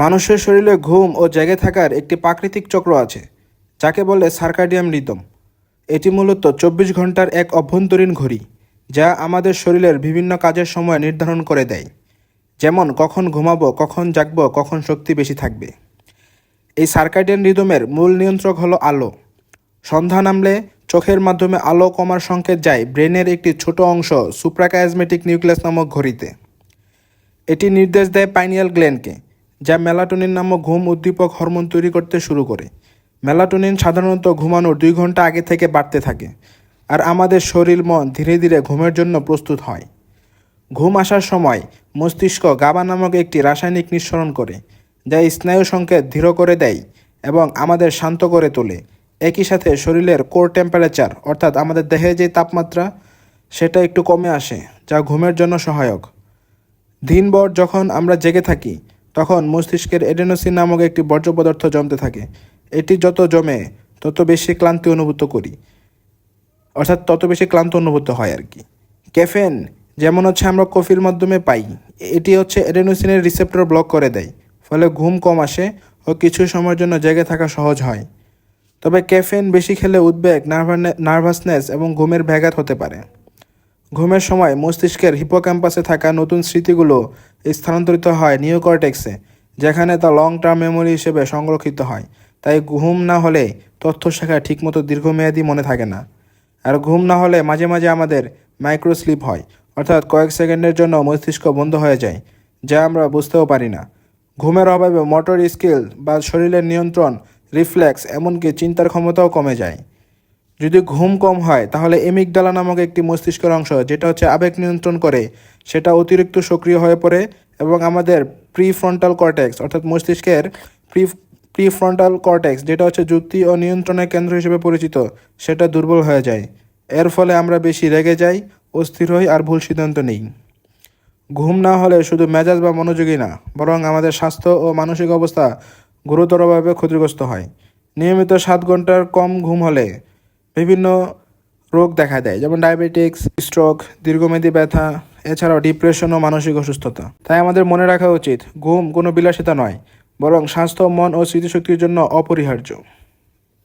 মানুষের শরীরে ঘুম ও জেগে থাকার একটি প্রাকৃতিক চক্র আছে, যাকে বলে সার্কাডিয়াম রিদম। এটি মূলত চব্বিশ ঘণ্টার এক অভ্যন্তরীণ ঘড়ি, যা আমাদের শরীরের বিভিন্ন কাজের সময় নির্ধারণ করে দেয়, যেমন কখন ঘুমাবো, কখন জাগবো, কখন শক্তি বেশি থাকবে। এই সার্কাডিয়ান রিদমের মূল নিয়ন্ত্রক হলো আলো। সন্ধ্যা নামলে চোখের মাধ্যমে আলো কমার সংকেত যায় ব্রেনের একটি ছোট অংশ সুপ্রাকায়াজমেটিক নিউক্লিয়াস নামক ঘড়িতে। এটি নির্দেশ দেয় পাইনিয়াল গ্ল্যান্ডকে যা মেলাটোনিন নামক ঘুম উদ্দীপক হরমোন তৈরি করতে শুরু করে। মেলাটোনিন সাধারণত ঘুমানোর দুই ঘণ্টা আগে থেকে বাড়তে থাকে আর আমাদের শরীর, মন ধীরে ধীরে ঘুমের জন্য প্রস্তুত হয়। ঘুম আসার সময় মস্তিষ্ক গাবা নামক একটি রাসায়নিক নিঃসরণ করে, যা স্নায়ু সংকেত ধীর করে দেয় এবং আমাদের শান্ত করে তোলে। একই সাথে শরীরের কোর টেম্পারেচার অর্থাৎ আমাদের দেহে যে তাপমাত্রা, সেটা একটু কমে আসে, যা ঘুমের জন্য সহায়ক। দিনভর যখন আমরা জেগে থাকি তখন মস্তিষ্কের এডেনোসিন নামক একটি বর্জ্য পদার্থ জমতে থাকে। এটি যত জমে, তত বেশি ক্লান্তি অনুভূত করি। অর্থাৎ তত বেশি ক্লান্ত অনুভূত হয় আর কি। ক্যাফেন যেমন হচ্ছে আমরা কফির মাধ্যমে পাই, এটি হচ্ছে এডেনোসিনের রিসেপ্টর ব্লক করে দেয়, ফলে ঘুম কম আসে ও কিছু সময়ের জন্য জেগে থাকা সহজ হয়। তবে ক্যাফেন বেশি খেলে উদ্বেগ নার্ভাসনেস এবং ঘুমের ব্যাঘাত হতে পারে। ঘুমের সময় মস্তিষ্কের হিপোক্যাম্পাসে থাকা নতুন স্মৃতিগুলো স্থানান্তরিত হয় নিওকর্টেক্সে, যেখানে তা লং টার্ম মেমোরি হিসেবে সংরক্ষিত হয়। তাই ঘুম না হলে তথ্য শেখা ঠিকমতো দীর্ঘমেয়াদী মনে থাকে না। আর ঘুম না হলে মাঝে মাঝে আমাদের মাইক্রো স্লিপ হয়, অর্থাৎ কয়েক সেকেন্ডের জন্য মস্তিষ্ক বন্ধ হয়ে যায়, যা আমরা বুঝতেও পারি না। ঘুমের অভাবে মোটর স্কিল বা শরীরের নিয়ন্ত্রণ রিফ্লেক্স এমনকি চিন্তার ক্ষমতাও কমে যায়। যদি ঘুম কম হয়, তাহলে এমিকডালা নামক একটি মস্তিষ্কের অংশ, যেটা হচ্ছে আবেগ নিয়ন্ত্রণ করে। সেটা অতিরিক্ত সক্রিয় হয়ে পড়ে এবং আমাদের প্রি ফ্রন্টাল কর্টেক্স অর্থাৎ মস্তিষ্কের প্রি প্রি ফ্রন্টাল কর্টেক্স যেটা হচ্ছে যুক্তি ও নিয়ন্ত্রণের কেন্দ্র হিসেবে পরিচিত, সেটা দুর্বল হয়ে যায়। এর ফলে আমরা বেশি রেগে যাই, অস্থির হই আর ভুল সিদ্ধান্ত নিই। ঘুম না হলে শুধু মেজাজ বা মনোযোগী না, বরং আমাদের স্বাস্থ্য ও মানসিক অবস্থা গুরুতরভাবে ক্ষতিগ্রস্ত হয়। নিয়মিত সাত ঘণ্টার কম ঘুম হলে বিভিন্ন রোগ দেখা দেয়, যেমন ডায়াবেটিক্স স্ট্রোক দীর্ঘমেয়াদী ব্যথা, এছাড়াও ডিপ্রেশন ও মানসিক অসুস্থতা। তাই আমাদের মনে রাখা উচিত, ঘুম কোনো বিলাসিতা নয়, বরং স্বাস্থ্য, মন ও স্মৃতিশক্তির জন্য অপরিহার্য।